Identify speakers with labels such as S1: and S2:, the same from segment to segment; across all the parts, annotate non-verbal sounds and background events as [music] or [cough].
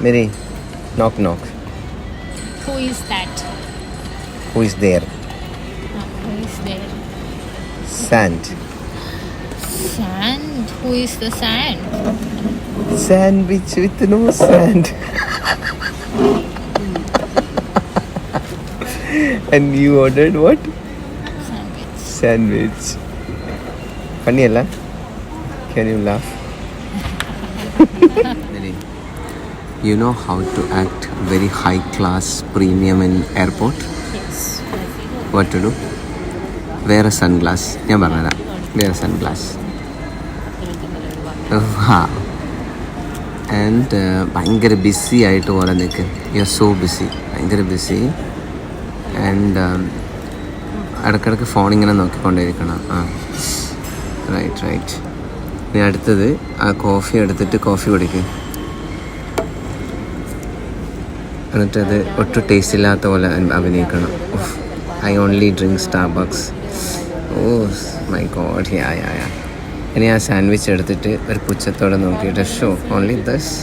S1: Mary, knock knock.
S2: Who is that?
S1: Who is there?
S2: Uh, who is there?
S1: Sand.
S2: Sand. Who is the sand?
S1: Sandwich with no sand. and you ordered what?
S2: Sandwich.
S1: Sandwich. Funny, Allah? Can you laugh? [laughs] you know how to act very high class premium in airport?
S2: Yes.
S1: What to do? Wear a sunglass. ഞാൻ പറഞ്ഞുതരാം wear a sunglass. And [laughs] ഭയങ്കര busy ആയിട്ട് പോലെ നിൽക്ക് you are so busy ഭയങ്കര busy and ഇടയ്ക്കിടയ്ക്ക് phone ഇങ്ങനെ നോക്കിക്കൊണ്ടേയിരിക്കണം ആ റൈറ്റ് റൈറ്റ് ഇനി അടുത്തത് ആ കോഫി എടുത്തിട്ട് കോഫി കുടിക്ക് എന്നിട്ട് അത് ഒട്ടും ടേസ്റ്റ് ഇല്ലാത്ത പോലെ അഭി- അഭിനയിക്കണം. I only drink Starbucks oh my God yeah ഇനി ആ സാൻഡ്വിച്ച് എടുത്തിട്ട് ഒരു പുച്ഛത്തോടെ നോക്കിയിട്ട് ഷോ ഓൺലി ദസ്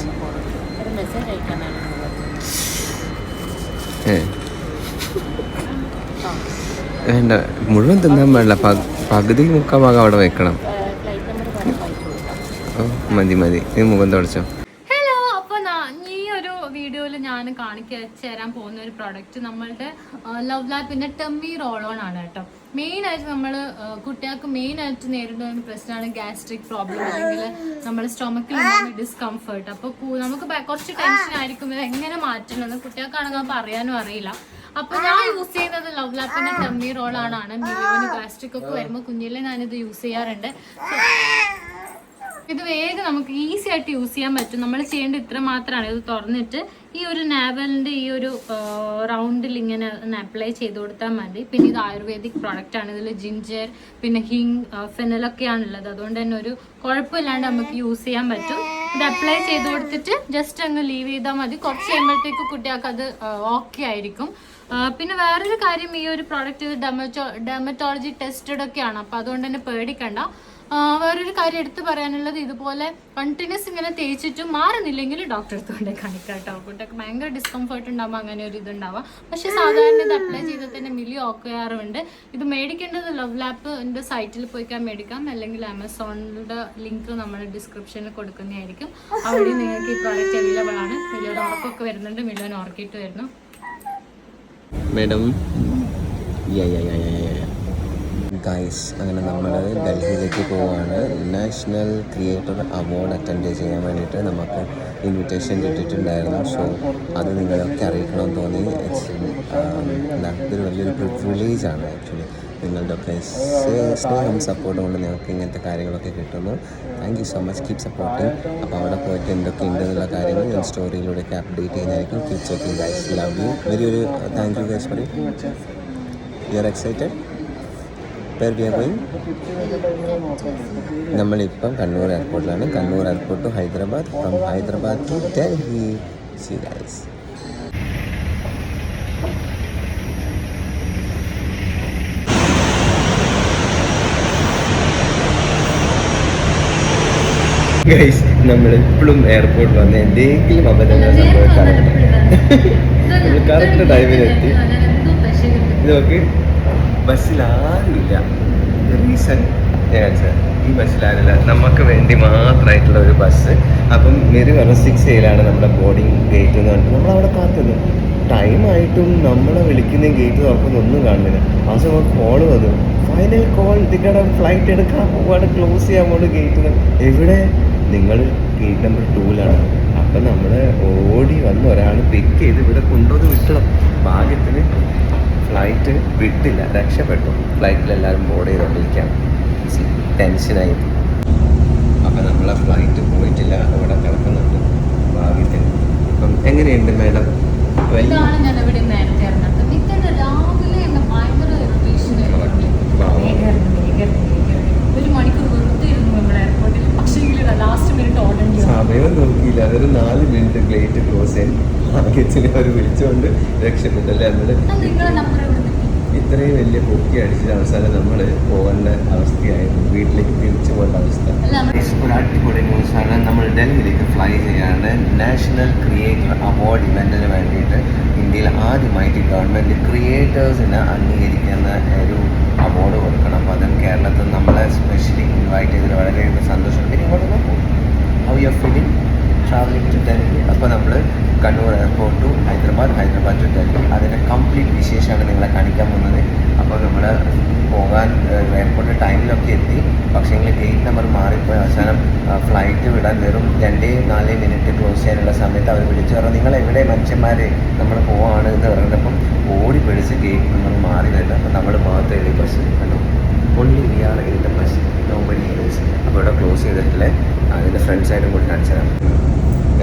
S1: വേണ്ട മുഴുവൻ തിന്നാൻ പാടില്ല. പകുതി മുക്കാൽ ഭാഗം അവിടെ വെക്കണം. ഓ മതി മതി. നീ മുഖം തുടച്ചോ
S2: ഹലോ അപ്പോൾ ഈ ഒരു വീഡിയോയിൽ കാണിക്കാൻ തരാൻ പോകുന്ന ഒരു പ്രോഡക്റ്റ് നമ്മളുടെ ലവ് ലാപ്പിന്റെ ടെമ്മി റോൾ ഓൺ ആണ് കേട്ടോ. മെയിൻ ആയിട്ട് നമ്മൾ കുട്ടികൾക്ക് മെയിൻ ആയിട്ട് നേരിടുന്ന ഒരു പ്രശ്നമാണ് ഗ്യാസ്ട്രിക് പ്രോബ്ലം അല്ലെങ്കിൽ നമ്മുടെ സ്റ്റൊമക്കിൽ ഡിസ്കംഫേർട്ട് അപ്പോൾ നമുക്ക് കുറച്ച് ടെൻഷൻ ആയിരിക്കും. ഇത് എങ്ങനെ മാറ്റണമെന്ന് കുട്ടികൾക്കാണെങ്കിൽ അപ്പോൾ അറിയാനും അറിയില്ല. അപ്പൊ ഞാൻ യൂസ് ചെയ്യുന്നത് ലവ് ലാപ്പിന്റെ ടെമ്മി റോൾ ആണ്. ഗ്യാസ്ട്രിക് ഒക്കെ വരുമ്പോൾ കുഞ്ഞിലെ ഞാനിത് യൂസ് ചെയ്യാറുണ്ട്. ഇത് വേഗം നമുക്ക് ഈസി ആയിട്ട് യൂസ് ചെയ്യാൻ പറ്റും. നമ്മൾ ചെയ്യേണ്ടത് ഇത്ര മാത്രമാണ്. ഇത് തുറന്നിട്ട് ഈ ഒരു നാവലിന്റെ ഈ ഒരു റൗണ്ടിൽ ഇങ്ങനെ ഒന്ന് അപ്ലൈ ചെയ്ത് കൊടുത്താൽ മതി. പിന്നെ ഇത് ആയുർവേദിക് പ്രോഡക്റ്റ് ആണ്. ഇതിൽ ജിഞ്ചർ പിന്നെ ഹിങ് ഫെനലൊക്കെയാണ് ഉള്ളത്. അതുകൊണ്ട് തന്നെ ഒരു കുഴപ്പമില്ലാണ്ട് നമുക്ക് യൂസ് ചെയ്യാൻ പറ്റും. ഇത് അപ്ലൈ ചെയ്ത് കൊടുത്തിട്ട് ജസ്റ്റ് അങ്ങ് ലീവ് ചെയ്താൽ മതി. കുറച്ച് കഴിയുമ്പോഴത്തേക്ക് കുട്ടികൾക്ക് അത് ഓക്കെ ആയിരിക്കും. പിന്നെ വേറൊരു കാര്യം ഈ ഒരു പ്രോഡക്റ്റ് ഇത് ഡെമറ്റോ ഡെമറ്റോളജി ടെസ്റ്റഡ് ഒക്കെയാണ്. അപ്പോൾ അതുകൊണ്ട് തന്നെ പേടിക്കണ്ട. വേറൊരു കാര്യം എടുത്തു പറയാനുള്ളത് ഇതുപോലെ കണ്ടിന്യൂസ് ഇങ്ങനെ തേച്ചിട്ടും മാറുന്നില്ലെങ്കിൽ ഡോക്ടർ അടുത്ത് കൊണ്ടേ കാണിക്കാം കേട്ടോ കുട്ടിയൊക്കെ ഭയങ്കര ഡിസ്കംഫർട്ട് ഉണ്ടാകുമ്പോൾ അങ്ങനെ ഒരു ഇത് ഉണ്ടാവാം പക്ഷേ സാധാരണ ഇത് അപ്ലൈ ചെയ്താൽ തന്നെ മില്ലി ഓക്കെയാറുണ്ട് ഇത് മേടിക്കേണ്ടത് ലവ് ലാപ്പിന്റെ സൈറ്റിൽ പോയിക്കാൻ മേടിക്കാം. അല്ലെങ്കിൽ ആമസോണിന്റെ ലിങ്ക് നമ്മൾ ഡിസ്ക്രിപ്ഷനിൽ കൊടുക്കുന്നതായിരിക്കും. അവിടെ നിങ്ങൾക്ക് ഈ പ്രോഡക്റ്റ് അവൈലബിൾ ആണ്. മില്ലിയുടെ ഉറക്കൊക്കെ വരുന്നുണ്ട്. മില്ലിയോന് ഉറക്കിയിട്ട് വരുന്നു.
S1: മേഡം ഗൈസ് അങ്ങനെ നമ്മൾ ഡൽഹിയിലേക്ക് പോവുകയാണ് നാഷണൽ ക്രിയേറ്റർ അവാർഡ് അറ്റൻഡ് ചെയ്യാൻ വേണ്ടിയിട്ട് നമുക്ക് ഇൻവിറ്റേഷൻ കിട്ടിയിട്ടുണ്ടായിരുന്നു. സോ അത് നിങ്ങളൊക്കെ അറിയിക്കണമെന്ന് തോന്നി. എന്താ ഇതൊരു വലിയൊരു പ്രിവിലേജ് ആണ് ആക്ച്വലി നിങ്ങളുടെ ഒക്കെ സ്നേഹം സപ്പോർട്ട് കൊണ്ട് നിങ്ങൾക്ക് ഇങ്ങനത്തെ കാര്യങ്ങളൊക്കെ കിട്ടുന്നു. Thank you so much keep supporting അപ്പോൾ അവിടെ പോയിട്ട് എന്തൊക്കെ ഉണ്ട് എന്നുള്ള കാര്യങ്ങൾ ഞാൻ സ്റ്റോറിയിലൂടെയൊക്കെ അപ്ഡേറ്റ് ചെയ്യുന്നതായിരിക്കും. Keep checking guys love you very ഒരു താങ്ക് യു ഗൈസ് പറയും you are excited are going നമ്മളിപ്പം Kannur എയർപോർട്ടിലാണ് Kannur airport to Hyderabad. From Hyderabad to Delhi. See guys guys നമ്മൾ ഇപ്പോഴും എയർപോർട്ട് വന്ന് എന്തെങ്കിലും അബദ്ധങ്ങൾ സംഭവിക്കാറുണ്ട്. [laughs] നമ്മൾ കറക്റ്റ് ടൈമിലെത്തി ഇത് നോക്ക്. ബസ്സിൽ ആരുമില്ല. റീസൺ ഈ ബസ്സിലാരില്ല നമുക്ക് വേണ്ടി മാത്രമായിട്ടുള്ള ഒരു ബസ്. അപ്പം മെറി പറഞ്ഞ സിക്സ് എയിലാണ് നമ്മുടെ ബോർഡിങ് ഗേറ്റ് എന്ന് പറഞ്ഞിട്ട് നമ്മൾ അവിടെ കാത്തുന്നു ടൈം ആയിട്ടും നമ്മളെ വിളിക്കുന്ന ഗേറ്റ് തുറക്കുന്ന ഒന്നും കാണുന്നില്ല അവസാനം നമുക്ക് കോൾ വന്നു. ഫൈനൽ കോൾ നിങ്ങളുടെ ഫ്ലൈറ്റ് എടുക്കാൻ പോവാണ്. ക്ലോസ് ചെയ്യാൻ പോണ് ഗേറ്റ് എവിടെ? നിങ്ങൾ ഗേറ്റ് നമ്പർ ടൂലാണ് അപ്പം നമ്മൾ ഓടി വന്ന് ഒരാൾ പിക്ക് ചെയ്ത് ഇവിടെ കൊണ്ടുവന്ന് വിട്ടണം. ഭാഗ്യത്തിന് വിട്ടില്ല രക്ഷപ്പെട്ടു. ഫ്ലൈറ്റിൽ എല്ലാവരും ബോർഡ് ചെയ്തുകൊണ്ടിരിക്കുകയാണ് ടെൻഷനായി അപ്പം നമ്മളെ ഫ്ലൈറ്റ് പോയിട്ടില്ല അവിടെ കിടക്കുന്നുണ്ട് ഭാവിയിൽ അപ്പം എങ്ങനെയുണ്ട് മാഡം? സമയം നോക്കിയില്ല. അതൊരു നാല് മിനിറ്റ് ഗേറ്റ് ക്ലോസ് ചെയ്യാൻ. ഭാഗ്യത്തിന് അവർ വിളിച്ചുകൊണ്ട് രക്ഷപ്പെട്ടല്ലേ
S2: നമ്മൾ നമ്പർ
S1: ഇത്രയും വലിയ പൊക്കി അടിച്ചിട്ട് അവസാനം നമ്മൾ പോകേണ്ട അവസ്ഥയായിരുന്നു. വീട്ടിലേക്ക് തിരിച്ചു പോകേണ്ട അവസ്ഥ. ഒരു അടിപൊളി ന്യൂസാണ് നമ്മൾ ഡൽഹിയിലേക്ക് ഫ്ലൈ ചെയ്യാണ് നാഷണൽ ക്രിയേറ്റർ അവാർഡ് ഇവന്റിന് വേണ്ടിയിട്ട് ഇന്ത്യയിൽ ആദ്യമായിട്ട് ഗവൺമെന്റ് ക്രിയേറ്റേഴ്സിനെ അംഗീകരിക്കുന്ന ഒരു അവാർഡ് കൊടുക്കണം. അപ്പോൾ അതും കേരളത്തിൽ നമ്മളെ സ്പെഷ്യലി ഇൻവൈറ്റ് ചെയ്തതിൽ വളരെയധികം സന്തോഷം. പിന്നെ ഇങ്ങോട്ട് നോക്കൂ how you are feeling travelling to Delhi അപ്പോൾ നമ്മൾ Kannur airport to Hyderabad Hyderabad to Delhi അതിന്റെ കംപ്ലീറ്റ് വിശേഷമാണ് നിങ്ങളെ കാണിക്കാൻ പോകുന്നത്. അപ്പോൾ നമ്മൾ പോകാൻ എയർപോർട്ട് ടൈമിലൊക്കെ എത്തി. പക്ഷേ നിങ്ങൾ ഗേറ്റ് നമ്പർ മാറിപ്പോയി. അവസാനം ഫ്ലൈറ്റ് വിടാൻ വെറും രണ്ടേ നാല് മിനിറ്റ് ക്ലോസ് ചെയ്യാനുള്ള സമയത്ത് അവർ വിളിച്ചു പറഞ്ഞു നിങ്ങൾ എവിടെ മനുഷ്യന്മാരെ? നമ്മൾ പോവാണ് എന്ന് പറഞ്ഞപ്പം ഓടി പിടിച്ച് ഗേറ്റ് നമ്പർ മാറി വരുന്നത്. അപ്പോൾ നമ്മൾ ഭാഗത്ത് എഴുതി ബസ് കണ്ടു? Only we are in the bus no buddy is അപ്പോൾ ഇവിടെ ക്ലോസ് ചെയ്തിട്ടില്ലേ? അതിന്റെ ഫ്രണ്ട് സൈഡും കൂടി കാണിച്ചു തരാം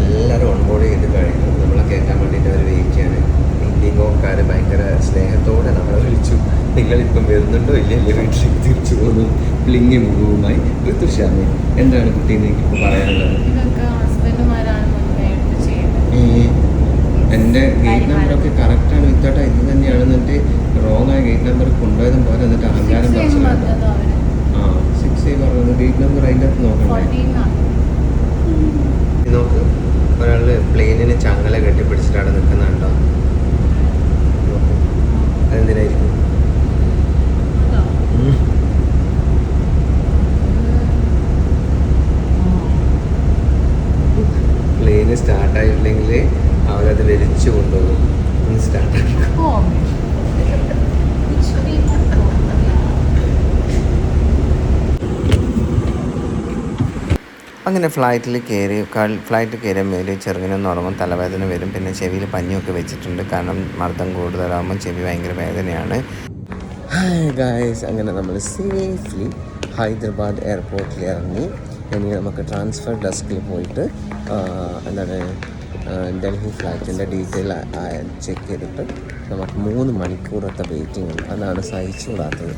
S1: എല്ലാവരും ഓൺബോർഡ് ചെയ്ത് കഴിഞ്ഞു. നമ്മളെ കയറ്റാൻ വേണ്ടിയിട്ട് അവർ വെയിറ്റ് ചെയ്യാണ്. ഇൻഡിഗോക്കാർ ഭയങ്കര സ്നേഹത്തോടെ നമ്മളെ വിളിച്ചു. നിങ്ങളിപ്പം വരുന്നുണ്ടോ ഇല്ലേ? ഇല്ല? വീട്ടിലേക്ക് തിരിച്ചു പോകുന്നു പ്ലിങ്ങി മുഖവുമായി ഋതുശാമി എന്താണ് കുട്ടി നിങ്ങൾക്ക് ഇപ്പോൾ പറയാനുള്ളത്? എന്റെ ഗേറ്റ് നമ്പറൊക്കെ കറക്റ്റാണ് വിത്തോട്ടാ. ഇത് തന്നെയാണെന്നിട്ട് റോങ് ആയ ഗേറ്റ് നമ്പർ കൊണ്ടുപോയതും പോലെ എന്നിട്ട് അഹങ്കാരം ആ സിക്സ് പറഞ്ഞത് ഗേറ്റ് നമ്പർ അതിന്റെ അകത്ത് നോക്കണ്ടേ?
S2: 14 ആണ്.
S1: ഇത് നോക്ക്. ഒരാൾ പ്ലെയിനിന് ചങ്ങല കെട്ടിപ്പിടിച്ചിട്ട് അവിടെ നിൽക്കുന്നുണ്ടോ. അതെന്തിനായിരിക്കും. പ്ലെയിന് സ്റ്റാർട്ടായിട്ടില്ലെങ്കിൽ അവരത് വലിച്ചു കൊണ്ടുപോകും. സ്റ്റാർട്ടാക്കി അങ്ങനെ ഫ്ലൈറ്റിൽ കയറി ഫ്ലൈറ്റ് കയറിയ മേലെ ചെറുങ്ങനെ ഉറങ്ങും തലവേദന വരും പിന്നെ ചെവിയിൽ പഞ്ഞൊക്കെ വെച്ചിട്ടുണ്ട്. കാരണം മർദ്ദം കൂടുതലാകുമ്പോൾ ചെവി ഭയങ്കര വേദനയാണ്. അങ്ങനെ നമ്മൾ സേഫ്ലി ഹൈദരാബാദ് എയർപോർട്ടിൽ ഇറങ്ങി. ഇനി നമുക്ക് ട്രാൻസ്ഫർ ഡെസ്കിൽ പോയിട്ട് എന്താണ് ഡൽഹി ഫ്ലാറ്റിന്റെ ഡീറ്റെയിൽ ചെക്ക് ചെയ്തിട്ട് നമുക്ക് മൂന്ന് മണിക്കൂറത്തെ വെയിറ്റിംഗ് ഉണ്ട്. അതാണ് സഹിച്ചുകൂടാത്തത്.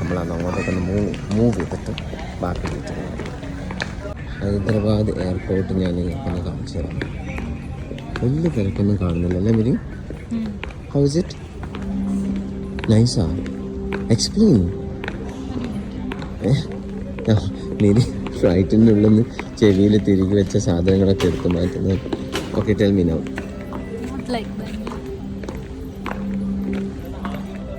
S1: നമ്മളന്ന് അങ്ങോട്ടേക്ക് ഒന്ന് മൂവ് മൂവ് ചെയ്തിട്ട് ബാക്കി ഡീറ്റെയിൽ ഹൈദരാബാദ് എയർപോർട്ട് ഞാൻ നിങ്ങൾക്കൊന്ന് കാണിച്ചു തരാം. വലിയ തിരക്കൊന്നും കാണുന്നില്ല അല്ലേ മിരി
S2: ഹൗ
S1: ഇസ് ഇറ്റ് നൈസാ എക്സ്പ്ലെയിൻ മിരി ഫ്ലൈറ്റിന്റെ ഉള്ളിൽ നിന്ന് ചെവിയിൽ തിരികെ വെച്ച സാധനങ്ങളൊക്കെ എടുത്ത് മാറ്റുന്നത്. Okay tell me now
S2: Not like that.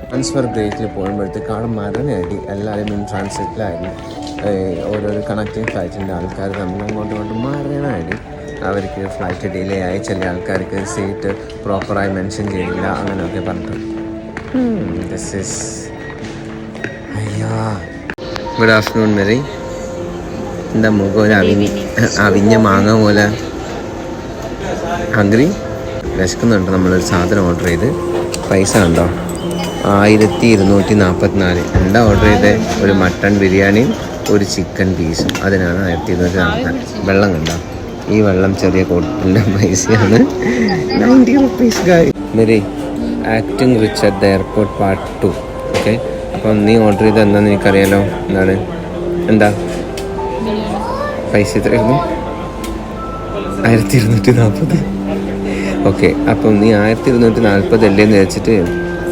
S1: Transfer ബ്രേക്കിൽ പോകുമ്പോഴത്തേക്ക് ആൾ മരണയായിട്ട് എല്ലാവരും ട്രാൻസിറ്റിലായിരുന്നു ഓരോരോ കണക്റ്റിംഗ് ഫ്ലൈറ്റിന്റെ ആൾക്കാർ തമ്മിൽ അങ്ങോട്ടും ഇങ്ങോട്ടും മരണമായിട്ട് അവർക്ക് ഫ്ലൈറ്റ് ഡിലേ ആയി ചില ആൾക്കാർക്ക് സീറ്റ് പ്രോപ്പറായി മെൻഷൻ ചെയ്യില്ല അങ്ങനെയൊക്കെ പറഞ്ഞിട്ടുണ്ട് ദിസ് ഇസ് അയ്യാ. ഗുഡ് ആഫ്റ്റർനൂൺ മെറി എന്താ മുഖം ഒരു അവിഞ്ഞ് അവിഞ്ഞ മാങ്ങ പോലെ? ഹംഗ്രി വിശക്കുന്നുണ്ട് നമ്മളൊരു സാധനം ഓർഡർ ചെയ്ത്. പൈസ ഉണ്ടോ? ആയിരത്തി ഇരുന്നൂറ്റി നാൽപ്പത്തിനാല് എന്താ ഓർഡർ ചെയ്തത് ഒരു മട്ടൺ ബിരിയാണിയും ഒരു ചിക്കൻ പീസും അതിനാണ് ആയിരത്തി ഇരുന്നൂറ്റി നാൽപ്പത്തിനാല് വെള്ളം കണ്ടോ? ഈ വെള്ളം ചെറിയ കോട്ടിന്റെ പൈസയാണ്. നയന്റി റുപ്പീസ് കാര്യം acting rich at the airport part two okay അപ്പം നീ ഓർഡർ ചെയ്ത് എന്താണെന്ന് എനിക്കറിയാലോ? എന്താണ്? എന്താ? പൈസ എത്രയായിരുന്നു ആയിരത്തി ഇരുന്നൂറ്റി നാൽപ്പത് ഓക്കെ അപ്പം നീ ആയിരത്തി ഇരുന്നൂറ്റി നാൽപ്പത് അല്ലേന്ന് വെച്ചിട്ട്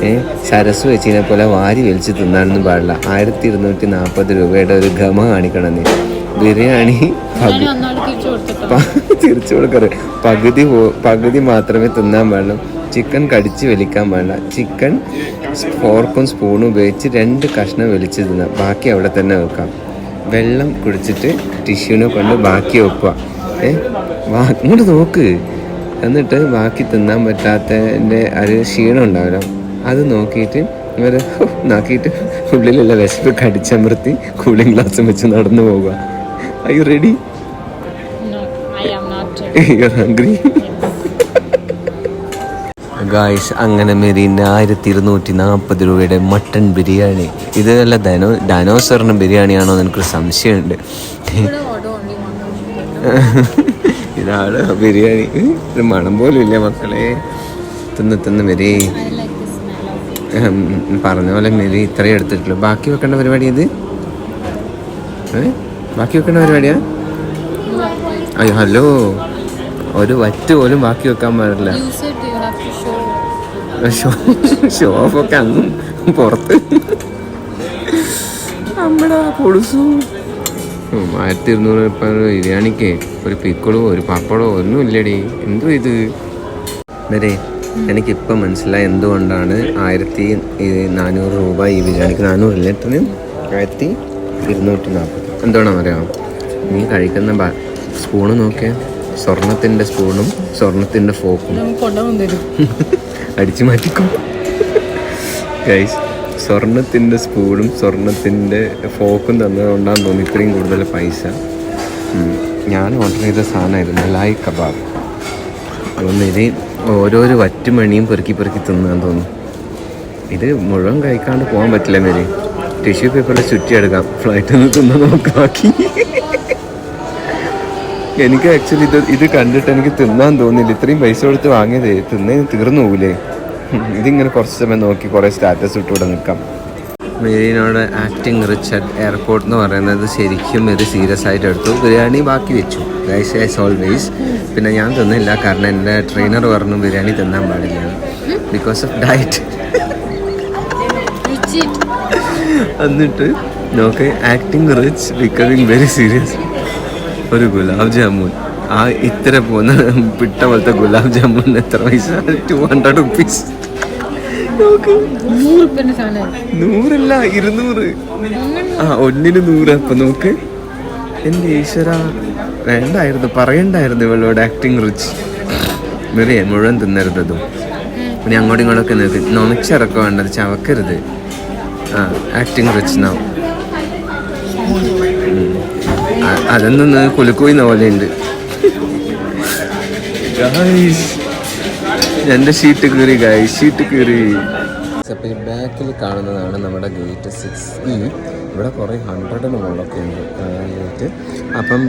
S1: ഏ സരസ് വെച്ചിനെ പോലെ വാരി വലിച്ച് തിന്നാനൊന്നും പാടില്ല. ആയിരത്തി ഇരുന്നൂറ്റി നാൽപ്പത് രൂപയുടെ ഒരു ഗമ കാണിക്കണം നീ. ബിരിയാണി
S2: തിരിച്ചു
S1: കൊടുക്കറ്. പകുതി പകുതി മാത്രമേ തിന്നാൻ പാടുള്ളൂ. ചിക്കൻ കടിച്ച് വലിക്കാൻ പാടില്ല. ചിക്കൻ ഫോർക്കും സ്പൂണും ഉപയോഗിച്ച് രണ്ട് കഷ്ണം വലിച്ച് തിന്നാം. ബാക്കി അവിടെ തന്നെ വെക്കാം. വെള്ളം കുടിച്ചിട്ട് ടിഷ്യൂനെ കൊണ്ട് ബാക്കി വെക്കുക ഏ? ഇങ്ങോട്ട് നോക്ക്. എന്നിട്ട് ബാക്കി തിന്നാൻ പറ്റാത്തതിന്റെ ഒരു ക്ഷീണം ഉണ്ടാവില്ല. അത് നോക്കിയിട്ട് ഇവർ നോക്കിയിട്ട് ഉള്ളിലുള്ള വിശപ്പ് കടിച്ചമർത്തി കൂളിംഗ് ഗ്ലാസ് വെച്ച് നടന്നു പോകുക I you ready
S2: No, I [laughs]
S1: guys അങ്ങനെ മെരീന്റെ ആയിരത്തി ഇരുന്നൂറ്റി നാൽപ്പത് രൂപയുടെ മട്ടൺ ബിരിയാണി. ഇത് വല്ല ധനോ ബിരിയാണി ബിരിയാണിയാണോ എന്ന് എനിക്കൊരു സംശയമുണ്ട്. [laughs] ഇതാണ് ബിരിയാണി. ഒരു മണം പോലും ഇല്ല മക്കളെ. തിന്ന് തിന്ന് മെരി. പറഞ്ഞ പോലെ മെരി ഇത്രയും എടുത്തിട്ടുള്ളൂ. ബാക്കി വെക്കേണ്ട പരിപാടി ഇത് ബാക്കി വെക്കേണ്ട പരിപാടിയാ? അയ്യോ ഹലോ. ഒരു വറ്റ് പോലും ബാക്കി വെക്കാൻ പാടില്ല. ഷോ ഷോപ്പൊക്കെ അങ്ങും പുറത്ത്. നമ്മുടെ പൊടുസു ആയിരത്തി ഇരുന്നൂറ് രൂപ ബിരിയാണിക്ക് ഒരു പിക്കളോ ഒരു പപ്പടോ ഒന്നും ഇല്ലടി. എന്തോ ഇത്? വരെ എനിക്കിപ്പം മനസ്സിലായി എന്തുകൊണ്ടാണ് ആയിരത്തി നാനൂറ് രൂപ ഈ ബിരിയാണിക്ക് നാനൂറ് ലിറ്ററിന് ആയിരത്തി ഇരുന്നൂറ്റി നാൽപ്പത് എന്തുകൊണ്ടാണെന്ന് അറിയാമോ? നീ കഴിക്കുന്ന ബ- സ്പൂണ് നോക്കിയാൽ സ്വർണത്തിന്റെ സ്പൂണും സ്വർണത്തിന്റെ ഫോക്കും. [laughs] അടിച്ചു മാറ്റിക്കും. ഗൈസ് സ്വർണത്തിന്റെ സ്പൂണും സ്വർണത്തിന്റെ ഫോക്കും തന്നതുകൊണ്ടാണ് തോന്നി ഇത്രയും കൂടുതൽ പൈസ. ഞാൻ ഓർഡർ ചെയ്ത സാധനമായിരുന്നു മലായി കബാബ്. അതുകൊണ്ട് ഇത് ഓരോരോ വറ്റുമണിയും പെറുക്കി പെറുക്കി തിന്നാൻ തോന്നുന്നു. ഇത് മുഴുവൻ കഴിക്കാണ്ട് പോകാൻ പറ്റില്ല മേരി. ടിഷ്യൂ പേപ്പറിൽ ചുറ്റിയെടുക്കാം. ഫ്ലൈറ്റിൽ നിന്ന് തിന്നാൻ നമുക്ക് ബാക്കി. എനിക്ക് ആക്ച്വലി ഇത് ഇത് കണ്ടിട്ട് എനിക്ക് തിന്നാൻ തോന്നില്ല ഇത്രയും പൈസ കൊടുത്ത് വാങ്ങിയതേ തിന്ന് തീർന്നു പോകില്ലേ ഇതിങ്ങനെ കുറച്ച് സമയം നോക്കി കുറേ സ്റ്റാറ്റസ് ഇട്ടുകൂടെ നിൽക്കാം. മെരീനോട് ആക്ടിങ് റിച്ച് അറ്റ് എയർപോർട്ട് എന്ന് പറയുന്നത് ശരിക്കും ഒരു സീരിയസ് ആയിട്ട് എടുത്തു. ബിരിയാണി ബാക്കി വെച്ചു. ഗൈസ് ആസ് ഓൾവേസ് പിന്നെ ഞാൻ തിന്നില്ല കാരണം എന്റെ ട്രെയിനർ പറഞ്ഞു ബിരിയാണി തിന്നാൻ പാടില്ല. ബിക്കോസ് ഓഫ് ഡയറ്റ് എന്നിട്ട് നോക്ക് acting rich becoming very serious ഒരു ഗുലാബ് ജാമുൻ. ആ ഇത്ര പോകുന്ന പിട്ട പോലത്തെ ഗുലാബ് ജാമുൻ എത്ര പൈസ? Two hundred rupees. നൂറില്ല ഇരുന്നൂറ്. ആ ഒന്നിന് നൂറ്. അപ്പൊ നോക്ക്. എന്റെ ഈശ്വര. വേണ്ടായിരുന്നു പറയണ്ടായിരുന്നു ഇവളോട് ആക്ടിങ് റിച്ച് വെറിയ മുഴുവൻ തിന്നരുതതും പിന്നെ അങ്ങോട്ടും ഇങ്ങോട്ടൊക്കെ നോക്ക് നൊണച്ചിറക്കം വേണ്ടത് ചവക്കരുത്. ആ ആക്ടിങ് റിച്ച് നാ അതൊന്നും കുലുക്കുയിന്ന പോലെയുണ്ട്. ഉണ്ട് എന്റെ ഷീറ്റ് കീറി ഗായ് ഷീറ്റ് കീറി. അപ്പോൾ ഈ ബാക്കിൽ കാണുന്നതാണ് നമ്മുടെ ഗേറ്റ് സിക്സ് ഇ. ഇവിടെ കുറേ ഹൺഡ്രഡിന് മുകളിലൊക്കെ ഉണ്ട് ഗേറ്റ്. അപ്പം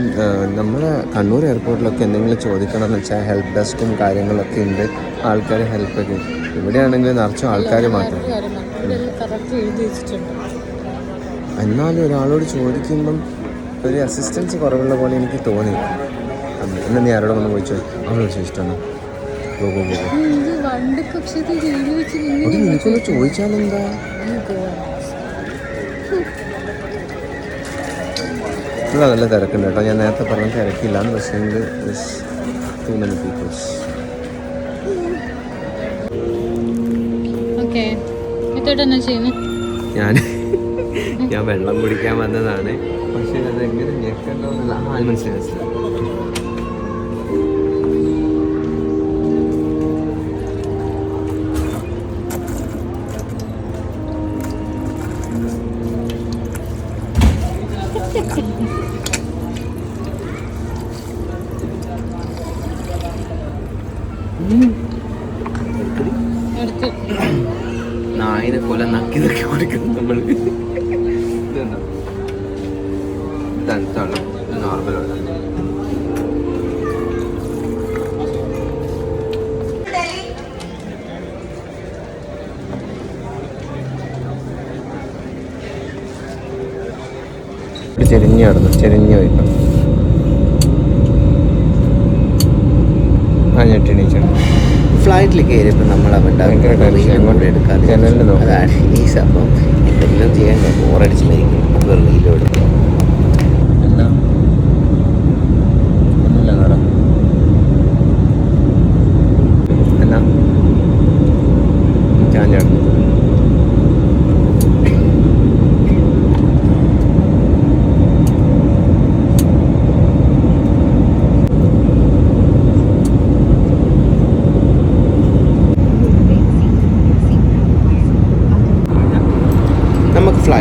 S1: നമ്മുടെ കണ്ണൂർ എയർപോർട്ടിലൊക്കെ എന്തെങ്കിലും ചോദിക്കണം എന്ന് വെച്ചാൽ ഹെൽപ്പ് ഡെസ്കും കാര്യങ്ങളൊക്കെ ഉണ്ട്. ആൾക്കാർ ഹെൽപ്പ് ഒക്കെ. ഇവിടെയാണെങ്കിൽ നിറച്ചും ആൾക്കാർ മാത്രം. എന്നാലും ഒരാളോട് ചോദിക്കുമ്പം ഒരു അസിസ്റ്റൻസ് കുറവുള്ള പോലെ എനിക്ക് തോന്നി. എന്നെ നീ ആരോടും ഒന്ന് പോയിച്ചോ അവളോട് ചോദിച്ചിട്ടാണ്. അത് നിനക്കൊന്ന് ചോദിച്ചാലെന്താ? ഇവിടെ നല്ല തിരക്കുണ്ട് കേട്ടോ. ഞാൻ നേരത്തെ പറഞ്ഞ തിരക്കില്ല. എന്ന് പക്ഷേ ടു മെനി പീപ്പിൾസ് ഞാൻ ഞാൻ വെള്ളം കുടിക്കാൻ വന്നതാണ്. പക്ഷേ അത് എങ്ങനെ ഞെക്കണ്ടോ എന്നുള്ള ആ മനസ്സിലായി മനസ്സിലായി. നായിനെ പോലെ നക്കി നക്കി കൊടുക്കുന്നു നമ്മൾ ചെരിഞ്ഞ് കിടന്നു ചെരിഞ്ഞ് വയ്ക്കണം ആ ഞെട്ടിണീച്ചാണ്
S3: ഫ്ലൈറ്റിൽ കയറിയപ്പോൾ നമ്മൾ അവന്റെ എടുക്കാതെ ഈ സംഭവം. എന്തെങ്കിലും ചെയ്യാൻ ബോറടിച്ച് മരിക്കും. വെറുതെ എടുക്കും
S1: എന്നാ ഒന്നുമില്ല കട എന്നാ ചാഞ്ഞാടുന്നു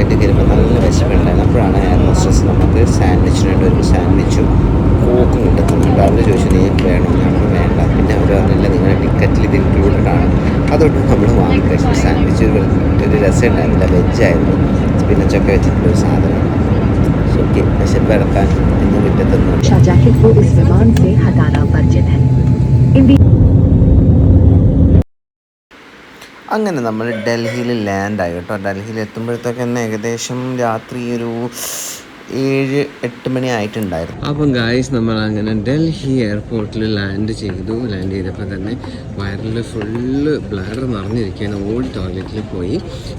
S3: ഫ്ലൈറ്റ് കയറുമ്പോൾ നല്ല വിശപ്പുണ്ടായിരുന്നു. അപ്പോഴാണ് എയർ ഹോസ്റ്റസ് നമുക്ക് സാൻഡ്വിച്ചിന് വേണ്ടി ഒരു സാൻഡ്വിച്ചും കോക്കും കിട്ടുന്നുണ്ട് അവർ ചോദിച്ചു നീ വേണോ? ഞങ്ങൾ വേണ്ട. പിന്നെ അവർ പറഞ്ഞില്ല നിങ്ങളുടെ ടിക്കറ്റിൽ ഇത് ഇൻക്ലൂഡഡ് ആണ്. അതുകൊണ്ട് നമ്മൾ വാങ്ങി കഴിച്ചു. സാൻഡ്വിച്ച് ഒരു ഒരു രസം ഉണ്ടായിരുന്നില്ല. വെജായിരുന്നു പിന്നെ ചൊക്ക വെച്ചിട്ടുള്ള ഒരു സാധനമാണ് ഓക്കെ വിശപ്പ് ഇറക്കാൻ ഇന്ന് മുറ്റത്തുനിന്ന് അങ്ങനെ നമ്മൾ ഡൽഹിയിൽ ലാൻഡായി കേട്ടോ. ഡൽഹിയിൽ എത്തുമ്പോഴത്തേക്ക് തന്നെ ഏകദേശം രാത്രി ഒരു ഏഴ് എട്ട് മണി ആയിട്ടുണ്ടായിരുന്നു.
S1: അപ്പം ഗായ്സ് നമ്മൾ അങ്ങനെ ഡൽഹി എയർപോർട്ടിൽ ലാൻഡ് ചെയ്തു. ലാൻഡ് ചെയ്തപ്പോൾ തന്നെ വയറിൽ ഫുള്ള് ബ്ലാഡർ നിറഞ്ഞിരിക്കുകയാണ്. ഓൾഡ് ടോയ്ലറ്റിൽ പോയി.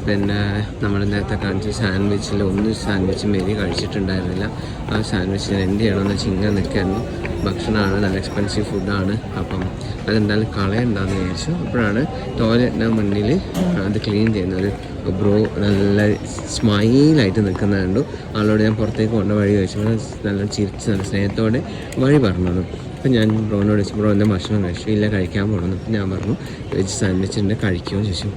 S1: പിന്നെ നമ്മൾ നേരത്തെ കാണിച്ച സാൻഡ്വിച്ചിൽ ഒന്ന് സാൻഡ്വിച്ച് മേരി കഴിച്ചിട്ടുണ്ടായിരുന്നില്ല. ആ സാൻഡ്വിച്ച് എന്ത് ചെയ്യണമെന്ന് ചിങ്ങ നിൽക്കായിരുന്നു ഭക്ഷണമാണ് നല്ല എക്സ്പെൻസീവ് ഫുഡാണ് അപ്പം അതെന്തായാലും കളയണ്ടെന്ന് വിചാരിച്ചു. അപ്പോഴാണ് ടോയ്ലറ്റിന്റെ മണ്ണിൽ അത് ക്ലീൻ ചെയ്യുന്ന ഒരു ബ്രോ നല്ല സ്മൈലായിട്ട് നിൽക്കുന്ന കണ്ടു. ആളോട് ഞാൻ പുറത്തേക്ക് കൊണ്ട വഴി ചോദിച്ചപ്പോൾ നല്ല ചിരിച്ച് നല്ല സ്നേഹത്തോടെ വഴി പറഞ്ഞു അപ്പം ഞാൻ ബ്രോനോട് ചോദിച്ചു ബ്രോ എന്റെ ഭക്ഷണം കഴിച്ചു? ഇല്ല കഴിക്കാൻ പോകണം അപ്പം ഞാൻ പറഞ്ഞു വെജ് സാൻഡ്വിച്ച് ഉണ്ട് കഴിക്കുമോ? ചോദിച്ചു.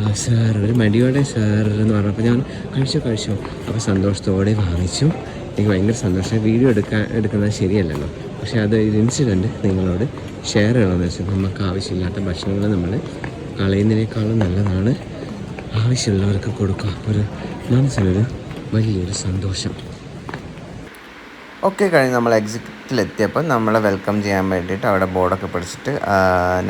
S1: ആ സാർ ഒരു മടിയോടെ സാർ? എന്ന് പറഞ്ഞപ്പോൾ ഞാൻ കഴിച്ചോ കഴിച്ചോ. അപ്പോൾ സന്തോഷത്തോടെ വാങ്ങിച്ചു. എനിക്ക് ഭയങ്കര സന്തോഷം. വീഡിയോ എടുക്കാൻ എടുക്കുന്നത് ശരിയല്ലല്ലോ. പക്ഷേ അത് ഒരു ഇൻസിഡന്റ് നിങ്ങളോട് ഷെയർ ചെയ്യണമെന്ന് വെച്ചാൽ നമുക്ക് ആവശ്യമില്ലാത്ത ഭക്ഷണങ്ങൾ നമ്മൾ കളയുന്നതിനേക്കാളും നല്ലതാണ് ആവശ്യമുള്ളവർക്ക് കൊടുക്കുക ഒരു മനസ്സിനൊരു വലിയൊരു സന്തോഷം.
S3: ഒക്കെ കഴിഞ്ഞ് നമ്മൾ എക്സിറ്റിലെത്തിയപ്പോൾ നമ്മളെ വെൽക്കം ചെയ്യാൻ വേണ്ടിയിട്ട് അവിടെ ബോർഡൊക്കെ പിടിച്ചിട്ട്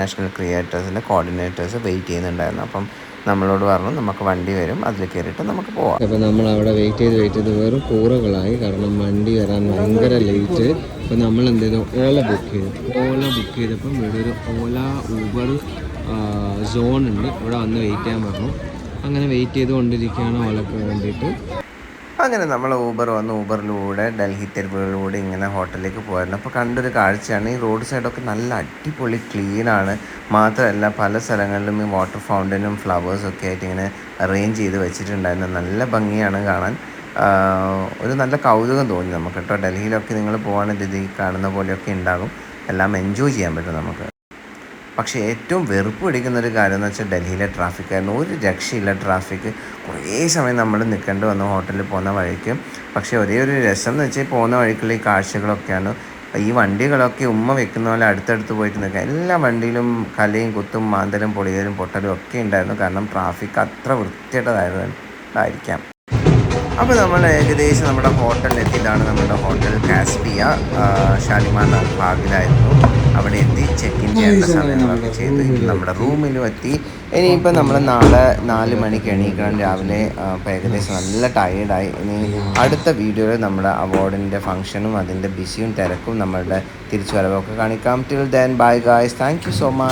S3: നാഷണൽ ക്രിയേറ്റേഴ്സിന്റെ കോർഡിനേറ്റേഴ്സ് വെയിറ്റ് ചെയ്യുന്നുണ്ടായിരുന്നു. അപ്പം നമ്മളോട് പറഞ്ഞു നമുക്ക് വണ്ടി വരും അതിൽ കയറിയിട്ട് നമുക്ക് പോവാം.
S1: അപ്പോൾ നമ്മൾ അവിടെ വെയിറ്റ് ചെയ്ത് വെയിറ്റ് ചെയ്ത് വെറും കൂറകളായി. കാരണം വണ്ടി വരാൻ ഭയങ്കര ലേറ്റ് അപ്പോൾ നമ്മൾ എന്ത് ചെയ്തു ഓല ബുക്ക് ചെയ്തു. ഓല ബുക്ക് ചെയ്തപ്പം ഇവിടെ ഒരു ഓല ഊബർ സോൺ ഉണ്ട്. ഇവിടെ വന്ന് വെയിറ്റ് ചെയ്യാൻ പറഞ്ഞു. അങ്ങനെ വെയിറ്റ് ചെയ്തുകൊണ്ടിരിക്കുകയാണ് ഓലക്ക് വേണ്ടിയിട്ട്.
S3: അങ്ങനെ നമ്മൾ ഊബർ വന്ന് ഊബറിലൂടെ ഡൽഹി തെരുവുകളിലൂടെ ഇങ്ങനെ ഹോട്ടലിലേക്ക് പോയിരുന്നു. അപ്പോൾ കണ്ടൊരു കാഴ്ചയാണ്. ഈ റോഡ് സൈഡൊക്കെ നല്ല അടിപൊളി ക്ലീനാണ് മാത്രമല്ല പല സ്ഥലങ്ങളിലും ഈ വാട്ടർ ഫൗണ്ടനും ഫ്ലവേഴ്സൊക്കെ ആയിട്ട് ഇങ്ങനെ അറേഞ്ച് ചെയ്ത് വെച്ചിട്ടുണ്ടായിരുന്നു. നല്ല ഭംഗിയാണ് കാണാൻ. ഒരു നല്ല കൗതുകം തോന്നി നമുക്ക് കേട്ടോ. ഡൽഹിയിലൊക്കെ നിങ്ങൾ പോകുകയാണെങ്കിൽ ഇത് കാണുന്ന പോലെയൊക്കെ ഉണ്ടാകും. എല്ലാം എൻജോയ് ചെയ്യാൻ പറ്റും നമുക്ക്. പക്ഷേ ഏറ്റവും വെറുപ്പ് പിടിക്കുന്ന ഒരു കാര്യം എന്ന് വെച്ചാൽ ഡൽഹിയിലെ ട്രാഫിക് ആയിരുന്നു. ഒരു രക്ഷയില്ല ട്രാഫിക് കുറേ സമയം നമ്മൾ നിൽക്കേണ്ടി വന്നു ഹോട്ടലിൽ പോകുന്ന വഴിക്ക്. പക്ഷേ ഒരേ ഒരു രസം എന്ന് വെച്ചാൽ പോകുന്ന വഴിക്കുള്ള ഈ കാഴ്ചകളൊക്കെയാണ്. ഈ വണ്ടികളൊക്കെ ഉമ്മ വെക്കുന്ന പോലെ അടുത്തടുത്ത് പോയിട്ട് നിൽക്കുക. എല്ലാ വണ്ടിയിലും കലയും കുത്തും മാന്തലും പൊളിയലും പൊട്ടലും ഒക്കെ ഉണ്ടായിരുന്നു. കാരണം ട്രാഫിക് അത്ര വൃത്തിയായിട്ടതായിരുന്നു ആയിരിക്കാം അപ്പോൾ നമ്മൾ ഏകദേശം നമ്മുടെ ഹോട്ടലിൽ എത്തിയതാണ് നമ്മുടെ ഹോട്ടൽ കാസ്പിയ. ഷാലിമാർ ഭാഗിലായിരുന്നു. അവിടെ എത്തി ചെക്ക് ഇൻ ചെയ്യേണ്ട സമയങ്ങളൊക്കെ ചെയ്ത്. നമ്മുടെ റൂമിലും എത്തി. ഇനിയിപ്പോൾ നമ്മൾ നാളെ നാല് മണിക്ക് എണീക്കണം. രാവിലെ അപ്പോൾ ഏകദേശം നല്ല ടയേർഡായി ഇനി അടുത്ത വീഡിയോയിൽ നമ്മുടെ അവാർഡിന്റെ ഫംഗ്ഷനും അതിന്റെ ബിസിയും തിരക്കും നമ്മളുടെ തിരിച്ചുവരവൊക്കെ കാണിക്കാം. Till then bye guys thank you so much